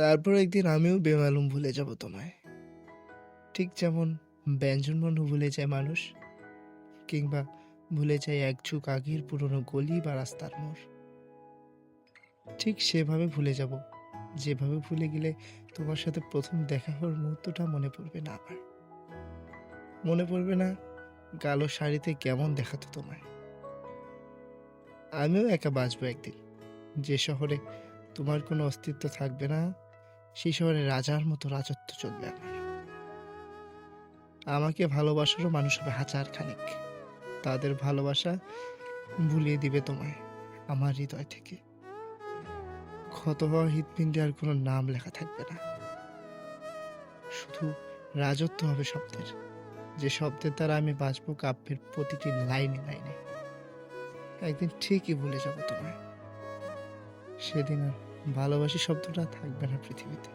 তারপর একদিন আমিও বেমালুম ভুলে যাব তোমায়। ঠিক যেমন ব্যঞ্জনবর্ণ ভুলে যায় মানুষ, কিংবা ভুলে যায় এক যুগ আগের পুরনো গলি বা রাস্তার মোড়। ঠিক সেভাবে ভুলে যাব, যেভাবে ভুলে গেলে তোমার সাথে প্রথম দেখা হওয়ার মুহূর্তটা মনে পড়বে না আমার। মনে পড়বে না কালো শাড়িতে কেমন দেখাতো তোমায়। আমিও একা বাঁচবো একদিন, যে শহরে তোমার কোনো অস্তিত্ব থাকবে না সেই শহরে রাজার মতো রাজত্ব চলবে আমার। আমাকে ভালোবাসারও মানুষ হবে হাজার খানিক। তাদের ভালোবাসা ভুলিয়ে দিবে তোমায় আমার হৃদয় থেকে। ক্ষত হওয়া হৃৎপিণ্ডে আর কোনো নাম লেখা থাকবে না। শুধু রাজত্ব হবে শব্দের। যে শব্দের দ্বারা আমি বাঁচবো কাব্যের প্রতিটি লাইনে লাইনে। একদিন ঠিকই ভুলে যাব তোমায়। সেদিন আর ভালোবাসি শব্দটা থাকবে না পৃথিবীতে।